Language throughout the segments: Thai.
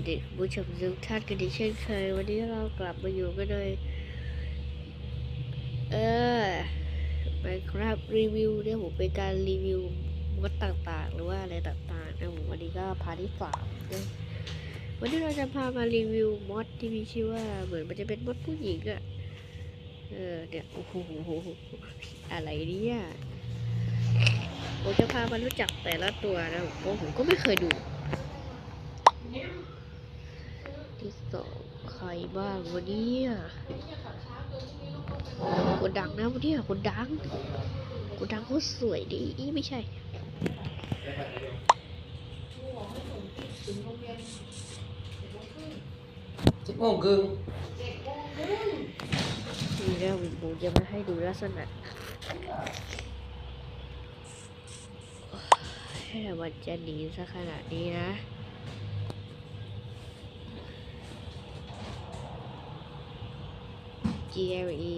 วัสดีผู้ชมทุกท่านกันอีกเช่นเคย วันนี้เรากลับมาอยู่กันในเออไปครับรีวิวเนี่ยผมเป็นการรีวิวมดต่างๆ หรือว่าอะไรต่างๆนะผมวันนี้ก็พาที่สามนะวันนี้เราจะพามารีวิวมดที่มีชื่อว่าเหมือนมันจะเป็นมดผู้หญิงอะ่ะเออเนี่ยโอ้โหอะไรเนี่ยผมจะพามารู้จักแต่ละตัวนะผมก็ผมก็ไม่เคยดู ที่สองใครบ้างวันนี้คนดังนะวันนี้คนดังคนดังเขาสวยดีอีไม่ใช่สิบโมงครึ่งนี่แล้วผมจะมาให้ดูลักษณะให้มันจะหนีซะขนาดนี้นะ GLE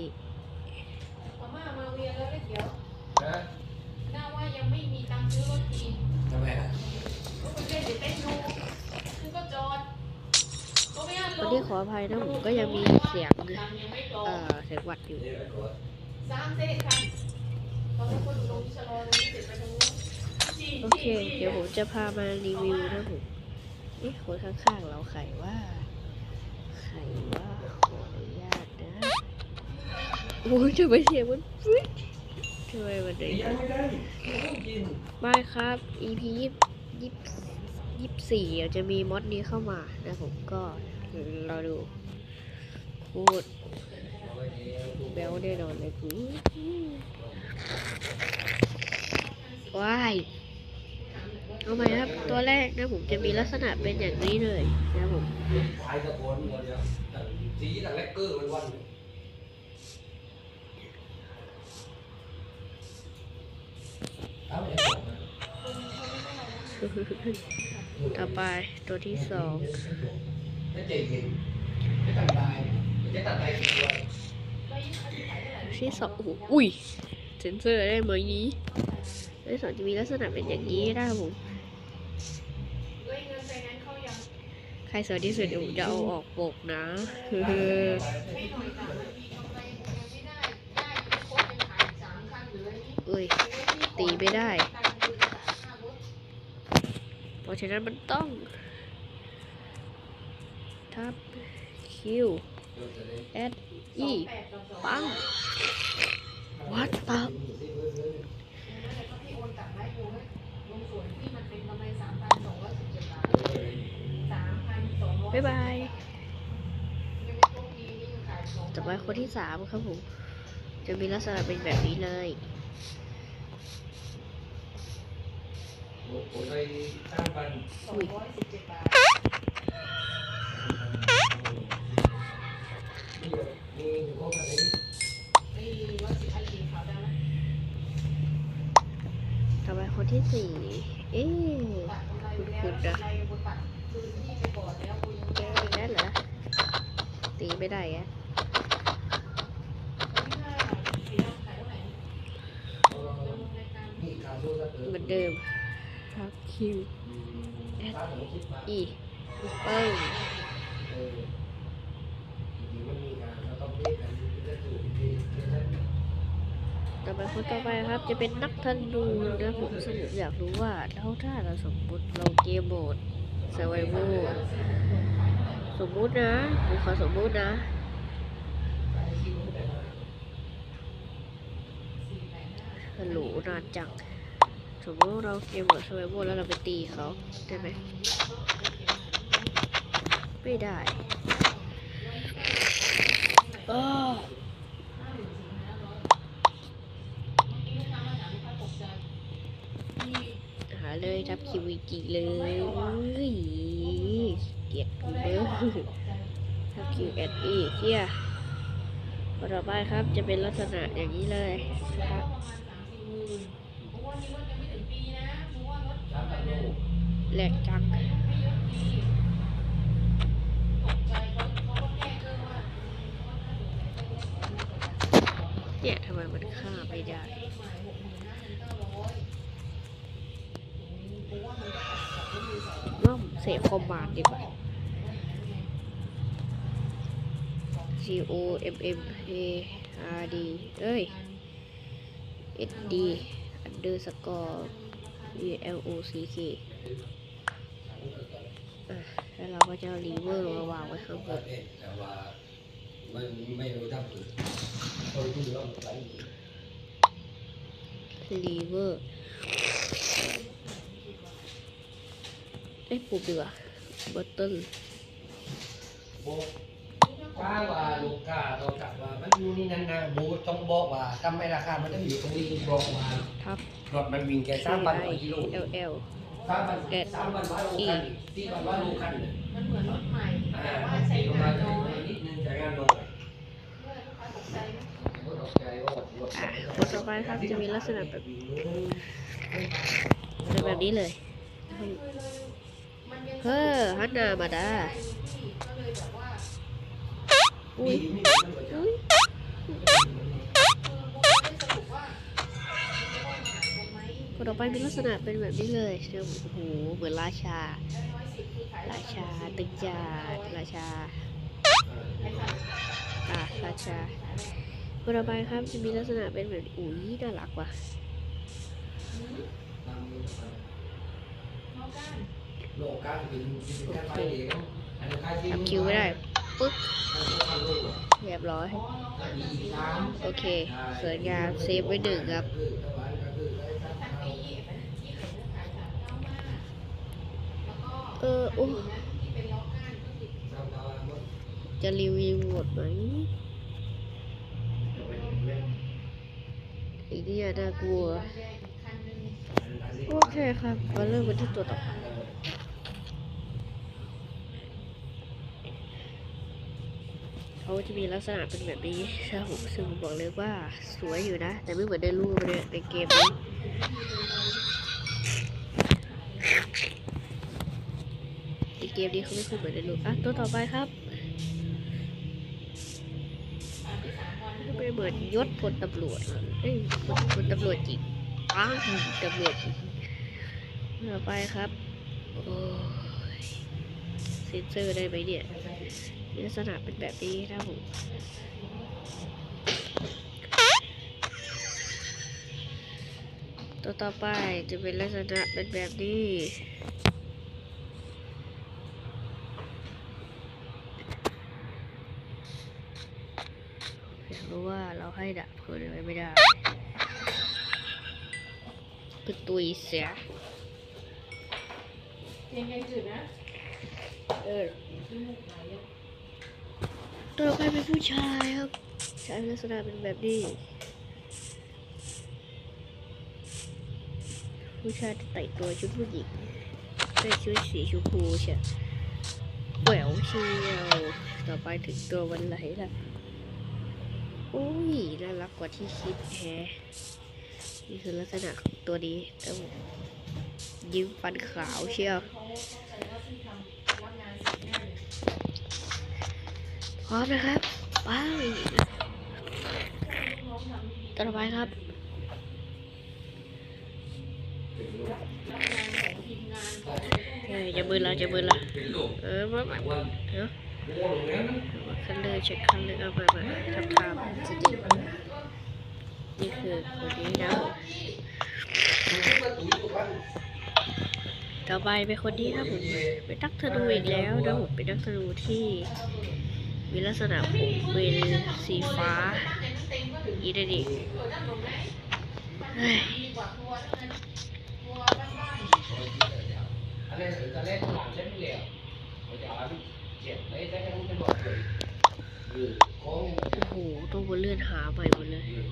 มาม่ามาเวียนแล้วเดี๋ยวนะหน้าว่ายังไม่มีตังค์ซื้อรถทีทำไมอะก็ไปเล่นเดี๋ยวเต้นดูคือก็จอดก็ไม่อ่านลวันงนี้ขออภัยนะผมก็ยังมีเสียง ตังค์ยังไม่พอเอ่อ เสียงหวัดอยู่เดี๋ยวก่อนสามเส้นคันตอนนี้คนลงชะลอตรงนี้เสร็จไปตรงนู้นจี้โอเค จี้จี้เดี๋ยวผมจะพามารีวิวนะผมเอ๊ะคนข้างๆเราใครว่าใครว่าขออนุญาตนะ โอ้ยทำไมเสียงมันฟึ๊ดทำไมมันได้ยังไม่ได้ต้องกินไม่ครับ EP ยี่ยี่ยี่สี่เดี๋ยวจะมีมอดนี้เข้ามานะผมก็รอดูโคตรแบลแน่นอนเลยกูว้ายเอาไหมครับ ตัวแรกนะผมจะมีลักษณะเป็นอย่างนี้เลยนะผมขายตะโกนหมดแล้วสีต่างแรกเกอร์มันวันเอาไปเอาไป ต่อไปตัวที่สองที่สองโอ้โหอุ้ยเซนเซอร์ได้ไหมนี้ตัวที่สองจะมีลักษณะเป็นอย่างนี้นะครับผมเฮ้ยเซ์เข้ายังใครสวยที่สุดเดี๋ยวจะเอาออกปกนะเอ้ย ตีไม่ได้ เพราะฉะนั้นมันต้อง ทับคิว S E ปังวัดตับพี่โอนกลับมาให้กูให้ลงส่วนที่มันเป็นกำไรสามพันสองร้อยสิบเจ็ดปังบ๊ายบายต่อไปคนที่สามครับผม จะมีลักษณะเป็นแบบนี้เลย ต่อไปคนที่สี่เอ๊ะตัดกำไรไปแล้วกำไรกูตัดคืนที่ไปก่อนแล้วกูยังแกอีกแล้วเหรอ ตีไม่ได้แกเหมือนเดิม ทับคิว S ถ้าผมคิดมา E เปิ้งเออจริงๆมันมีงานแล้วต้องเรียกกันจะถูกที่ที่นั่นต่อไปคนต่อไปครับจะเป็นนักธนูนะผมสนุกอยากรู้ว่าแล้วถ้าเราสมมติเราเกมโหมด survival สมมุตินะผมขอสมมุตินะฮัลโหลนานจัง สมมติเราเกมโหมด survival แล้วเราไปตีเขาได้ไหมไม่ได้อหาเลยทับคิวจีเลยเกลียดกูเลยทับคิวแอดอีเที่ยคนต่อไปครับจะเป็นลักษณะอย่างนี้เลยนะครับ แหลกจังเนี่ยทำไมมันฆ่าไม่ได้ล่อมเสพคอมบานดีกว่า C O M M A R D เอ้ย S D underscore V L O C K แล้วเราก็จะรีเวอร์มาวางไว้ข้างบนแต่ว่ามันไม่รู้ทับผืนคนที่ร้องไปรีเวอร์เอ้ปุ่มดีกว่าบัตเติ้ลโบป้าว่าลูกค้าต้องกลับว่ามันอยู่นี่นั่นนะโบต้องบอกว่าทำไมราคามันต้องอยู่ตรงนี้บอกว่าทับรถมันวิ่งแค่สามพัน I กิโล L L สามพันสามพันร้อยโลคันที่พันร้อยโลคันเนี่ยมันเหมือนรถใหม่แต่ว่าใช้งานน้อยนิดนึงใช้งานน้อยเมื่อลูกค้าตกใจไหมโบตกใจว่าโบอะบทต่อไปครับจะมีลักษณะแบบเป็นแบบนี้เลย เฮ้อฮันนามาดาได้ยอุ้ย ผมไมบทต่อไปมีลักษณะเป็นแบบนี้เลยเชื่อโอ้โหเหมือนราชา ราชาตึงจาราชาไอ้สัตว์อะราชาบทต่อไปครับจะมีลักษณะเป็นแบบอุ้ยน่ารักว่ะน้อเป็นแค่ไฟเองอันนี้ค่าที่ทำคิวไม่ได้ปึ๊บเรียบร้อย โอเคสวยงามเซฟไว้หนึ่งครับ ทันปียี่สิบยี่สิบขายสามเก้ามากแล้วก็ เออโอ้นั้นที่เป็นล้อก้านก็ติดจะรีวิวหมดไหมอีกเนี่ยน่ากลัวแรกอีกคันหนึงโอเคครับมาเริ่มกันที่ตัวต่อไปเขาจะมีลักษณะเป็นแบบนี้ใช่ผมซึ่งผมบอกเลยว่าสวยอยู่นะ แต่ไม่เหมือนในรูปเลยในเกมนี้ใน เกมนี้เขาไม่ค่อยเหมือนในรูปอะตัวต่อไปครับไม่เหมือนยศพลตำรวจเอ้ยพลพลตำรวจจริงอ้าวตำรวจจริงต่อไปครับโอ้ยเซ็นเซอร์ได้ไหมเนี่ยลักษณะเป็นแบบนี้นะผมตัวต่อไปจะเป็นลักษณะเป็นแบบนี้อยากรู้ว่าเรา ให้ดับเพลินไว้ไม่ได้เป็นตุยเสียยังไงจืดนะ เออที่มุกไหนอะตัวต่อไปเป็นผู้ชายครับชายลักษณะเป็นแบบนี้ ผู้ชายจะแต่งตัวชุดผู้หญิงใส่ชุดสีชมพูใช่แหววเชียวต่อไปถึงตัววันไหลล่ะ อุ้ยน่ารักกว่าที่คิดแฮะนี่คือลักษณะของตัวนี้ต้องยิ้มฟันขาวเชียวเขาเข้าใจว่าที่ทำรับพร้อมนะครับไปน้องทำดีต่อไปครับรับงานของทีมงานของเฮ้ยจะมือละจะมือละเออมามาเนาะ คันเลยเช็คคันเลยเอามามาทำทำจะดีนี่คือคนนี้นะต่อไปเป็นคนนี้ครับผมเป็นนักธนูอีกแล้วนะผมเป็นนักธนูที่มีลักษณะผมเป็นสีฟ้าอีนั่นเองเฮ้ยดีกว่าตัวนั้นตัวบ้านอันนี้จะเล่นหลังเล่น โค้งโอ้โหต้องมาเลื่อนหาใหม่หมดเลยหรือ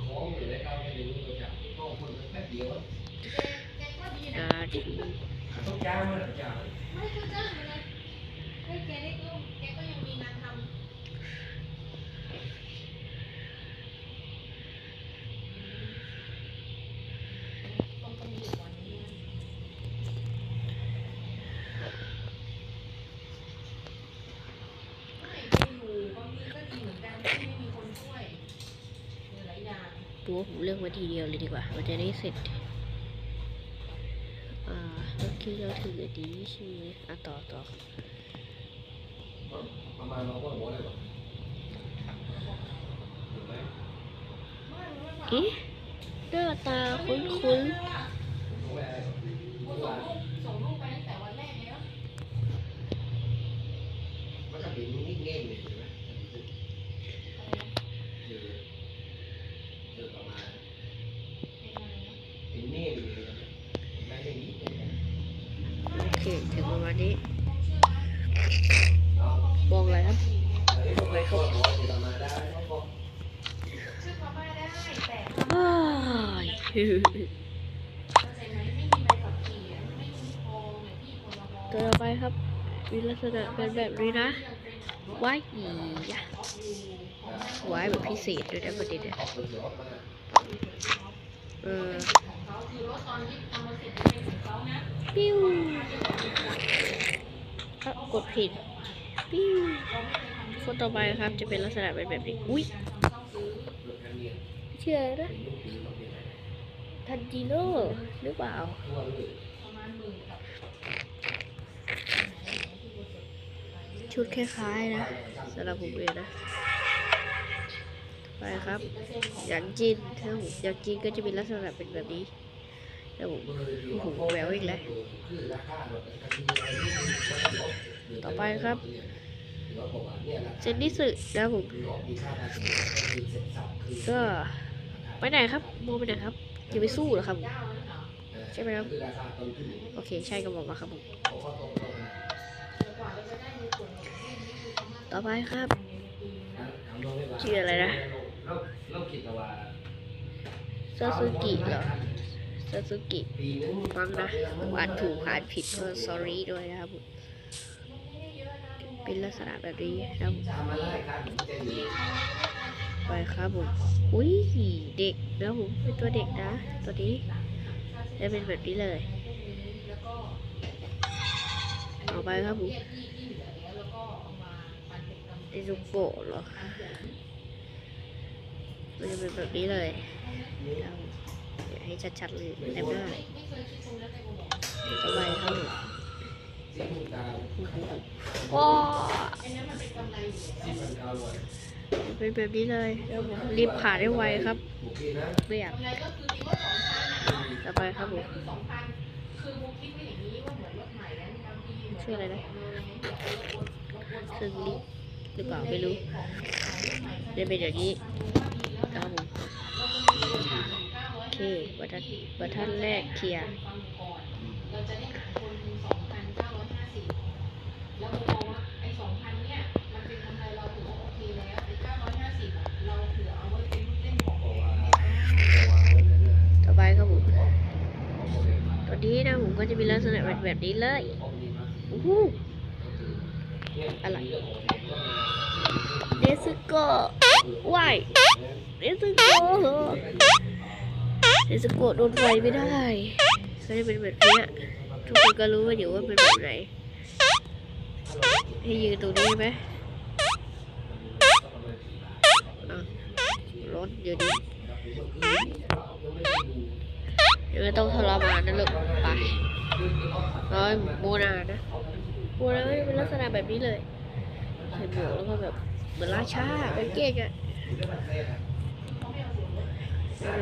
้ผมเลือกไว้ทีเดียวเลยดีกว่า มันจะได้เสร็จอ่คือกี้เราถือดีใช่ไหมอะต่อต่อประมาณเราก็หัวเลยหรอเอ๊ะหน้าตาคุ้นๆ ลักษณะเป็นแบบนี้นะว้ายอีว้ายแบบพิเศษด้วยนะประเด็นเนี่ยออกเป็นรถมาเออของเขาคือรถตอนที่ทำมาเสร็จจะเป็นของเขานะปิ้วเอ้ากดผิดปิ้วคนต่อไปครับจะเป็นลักษณะเป็นแบบนี้อุ้ยเชื่อนะเป็นลูกปีต้อทันจิโร่หรือเปล่า ทั่วเลย ประมาณหมื่นกับ ชุดคล้ายๆนะสำหรับผมเองนะไปครับหยางจีนถ้าผมหยางจีนก็จะมีลักษณะเป็นแบบนี้แล้วผมโอ้โหแหววอีกแล้ว ต่อไปครับเนี่ยราเซนนิสึนะผม ก็ไปไหนครับโมไปไหนครับอย่าไปสู้เหรอครับผมใช่ไหมครับ โอเค ใช่ก็บอกมาครับผม ตรงตรงนะต่อไปครับถามน้องได้ว่าชื่ออะไรนะเราเราคิดว่าซาสึกิเหรอซาสึกิปีนึงฟังนะผมอ่านถูกอ่านผิดก็ sorry ด้วยนะครับผมเป็นลักษณะแบบนี้นะครับผมจะมาไล่ค่าผมจะอยู่ไปครับผม อุ้ยเด็กนะผมเป็นตัวเด็กนะ ตัวนี้จะเป็นแบบนี้เลยต่อไปครับผม เดซุโกะเหรอมันจะเป็นแบบนี้เลยเดี๋ยวให้ชัดๆเลยแอบหน้าต่อไปครับผมสิบหกดาวว้าเป็นแบบนี้เลยแล้วผมรีบผ่านได้ไวครับเคนะไม่อยกต่องพันอะไปครับผมชื่ออะไรนะเซึ่งลิ หรือเปล่าไม่รู้จะเป็นอย่างนี้ครับผมโอเคบรรทัดบรรทัดแรกเคลียร์เราจะได้หาคนสองพันเก้าร้อยห้าสิบแล้วเรามองว่าไอ้สองพันเนี่ยมันเป็นกำไรเราท่าโอเคแล้วไอ้เก้าร้อยห้าสิบอะเราเผื่อเอาไว้เป็นลูกเล่นของเพราะเด็กว่าได้เพราะว่าวันนั้นน่ะต่อไปครับผมตอนนี้นะผมก็จะมีลักษณะแบบนี้เลยออกดีมากโอ้หเนี่อะไร ก็มาเดซึโกะว้ายเดซึโกะเดซึโกะโดนไฟไม่ได้ก็จะเป็นแบบนี้ทุกคนก็รู้ว่าอยู่ว่าเป็นแบบไหนให้ยืนตรงนี้ไหมอะรถอยู่ดีเดี๋ยวไม่ต้องทรมานนะลูกไปร้อยโมนานะโมนาก็จะเป็นลักษณะแบบนี้เลยใส่หมวกแล้วก็แบบ เหมือนราชาเป็นเก๊กอะเป็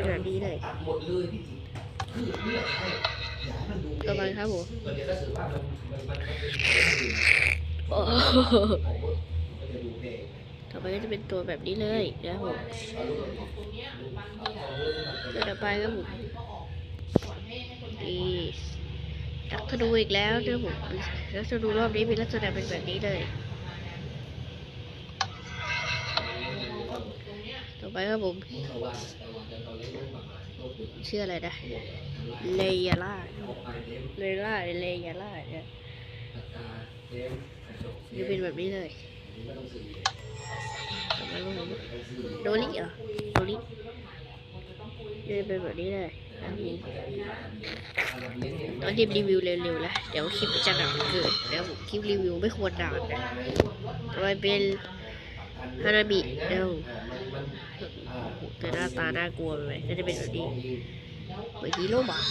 นแบบนี้เลยตัดหมดเลยที่จริงคือเลือกให้อย่าให้มันดูต่อไปครับผมเดี๋ยวถ้าสืบว่ามันมันจะเพลงต่อไปก็จะเป็นตัวแบบนี้เลยนะผมเอาลูกแบบนี้ตรงเนี้ยบางทีเอาอะเรื่องมันตัวต่อไปครับผมก็ออกปล่อยให้ให้คนไทยอีนักธนูอีกแล้วนะผมนักธนูรอบนี้มีลักษณะเป็นแบบนี้เลย อไปครับผม เชื่ออะไรนะทำลยเลยาล่าเต็มเลล่าเลยาล่าเนี่ยเต็มกระจะเป็นแบบนี้เลยไม่ต้องซื้อต่อไปครับผมโดลิเหรอโดลิจะเป็นแบบนี้เลยอันนี้ตอนรีบรีวิวเร็วๆแล้วเดี๋ยวคลิปจะหนาเกินเดี๋ยวผมคลิปรีวิวไม่ควรนานนะต่อไปเป็นฮานาบิเดี๋ยว แต่หน้าตาน่ากลัวเลยก็จะเป็นแบบนี้เหมือนฮีโร่บาย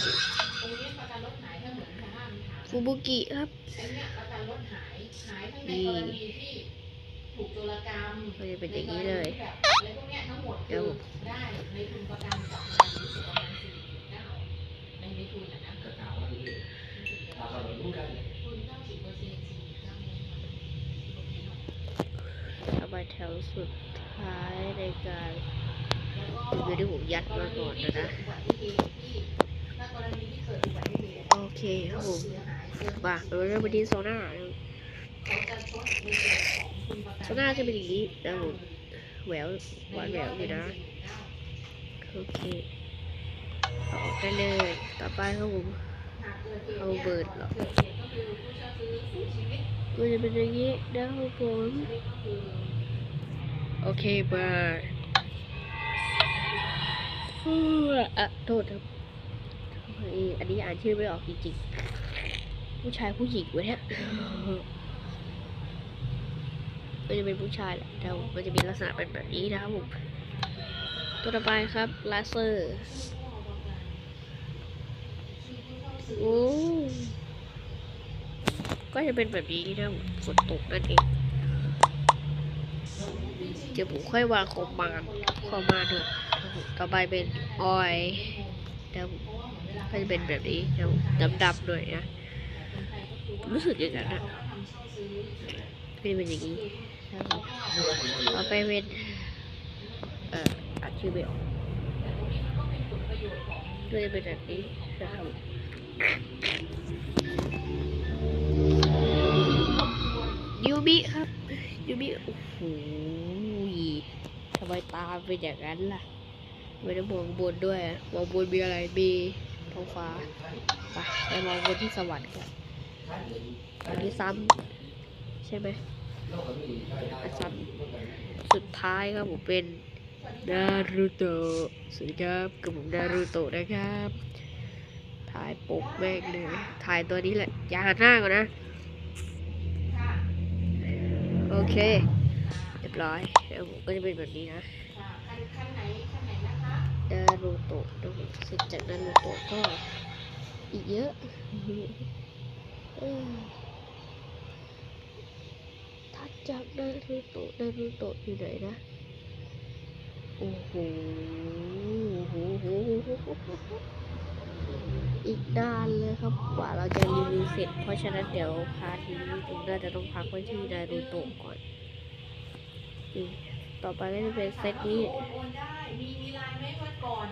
ตรงนี้ประกันรถหายถ้าเหมือนชาวบ้านถามฟูบุกิครับนี่ก็จะเป็นอย่างนี้เลยในกรณีแบบอะไรพวกเนี้ยทั้งหมดเดี๋ยวอได้ในทุนประกันจากประกันรู้สึกประมาณสี่เก้าในถุงก็ตาเปอร์เซ็นต์เอาไปแถวสุด ท้ายในการคือที่ผมยัดมาก่อนนะนะโอเคครับผมมาเาเริ่มไปที่โซน่าโซน่าจะเป็นอย่างนี้นะผมแหววหวานแหววอยู่นะโอเคออกได้เลย ต่อไปครับผมเอาเบิร์ดหรอก็จะเป็นอย่างนี้นะครับผม เคมาฮู้อะโทษครับอันนี้อ่านชื่อไม่ออกจริงๆ ผู้ชายผู้หญิงวะเนี่ยก็จะเป็นผู้ชายแหละแต่มันจะมีลักษณะเป็นแบบนี้นะครับผมตัวต่อไปครับลาเซอร์โอ้ก็จะเป็นแบบนี้นะฝนตกนั่นเอง ดี๋ยวผมค่อยวางคอมมานด์คอมมานด์ด้วยต่อไปเป็นออยเดี๋ยวก็จะเป็นแบบนี้เดี๋ยวดำๆหน่อยนะรู้สึกอย่างนั้นนะก็จะเป็นอย่างนี้ครับผมต่อไปเป็นเอ่ออ่าชื่อไม่ออกก็จะเป็นแบบนี้นะครับยูบิครับยูบิโอ้โห ไมตาเป็นอย่างนั้นล่ะไม่ได้มองบนด้วยมองบนมีอะไรมีท้องฟ้าไปไปมองบนที่สวรรค์กันอันนี้ซ้ำใช่ไหมอะซ้ำสุดท้ายครับผมเป็นนารูโตะสวัสดีครับกับผมนารูโตะนะครับถ่ายปกแม่งเลยถ่ายตัวนี้แหละอย่าหันหน้าก่อนนะ โอเค รียบร้อยแล้วผมก็จะเป็นแบบนี้นะคันไหนคันไหนนะคะนารูโตะแล้วผมเสร็จจากนารูโตะก็อีกเยอะเออถัดจากนารูโตะนารูโตะอยู่ไหนนะ โอ้โหโอ้โหอีกนานเลยครับกว่าเราจะรีวิวเสร็จ เพราะฉะนั้นเดี๋ยวพาร์ทนี้ผมน่าจะต้องพักไว้ที่นารูโตะก่อนนี่ ต่อไปก็จะเป็นเซตนี้โอนโอนได้มีมีไลน์ไหมว่าก่อน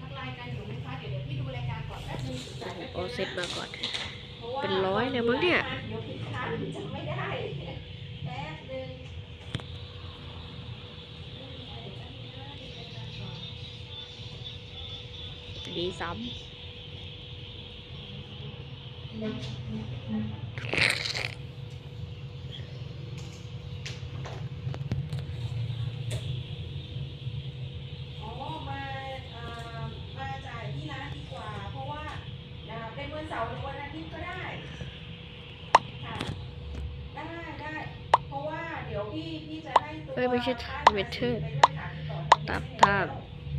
ทักไลน์กันอยู่ไหมคะเดี๋ยวเดี๋ยวพี่ดูรายการก่อนแป๊บนึงเดี๋ยวผมเอาเซตมาก่อนพราะว่าเป็นร้อยเลยมั้งเนี่ยเดี๋ยวผิดคันจำไม่ได้แป๊บนึง อันนี้ซ้ อ๋อมาเอ่อมาจ่ายที่ร้านดีกว่า เพราะว่าอ่าเป็นวันเสาร์หรือวันอาทิตย์ก็ได้ ค่ะ ได้ได้ เพราะว่าเดี๋ยวพี่พี่จะ ไม่ใช่ค่าเวทเทอร์ต่อทะเบียนตาตาม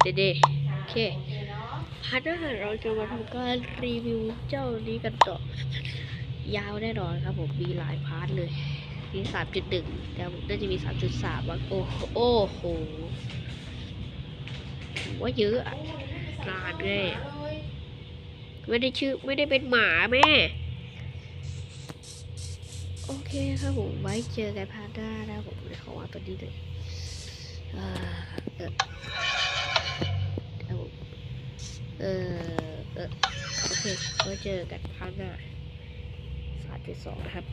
แล้วำเด็ดโอเคโอเคเนาะๆพาร์ทหน้าเราจะมาทำการรีวิวเจ้านี้กันต่อยาวแน่นอนครับผมมีหลายพาร์ทเลยมีสามจุดหนึ่งแต่น่าจะมีสามจุดสามบ้าโอ้โหโอ้โหว่าเยอะอะโอ้ยไม่ไปสั่งนานเลยไม่ได้ชื่อไม่ได้เป็นหมาแม่โอเคครับผมไว้เจอกันพาร์ทหน้านะผมขอวางตัวนี้เลย เออเอาผมเออเออโอเคไว้เจอกันพาร์ทหน้าสามจุดสองครับ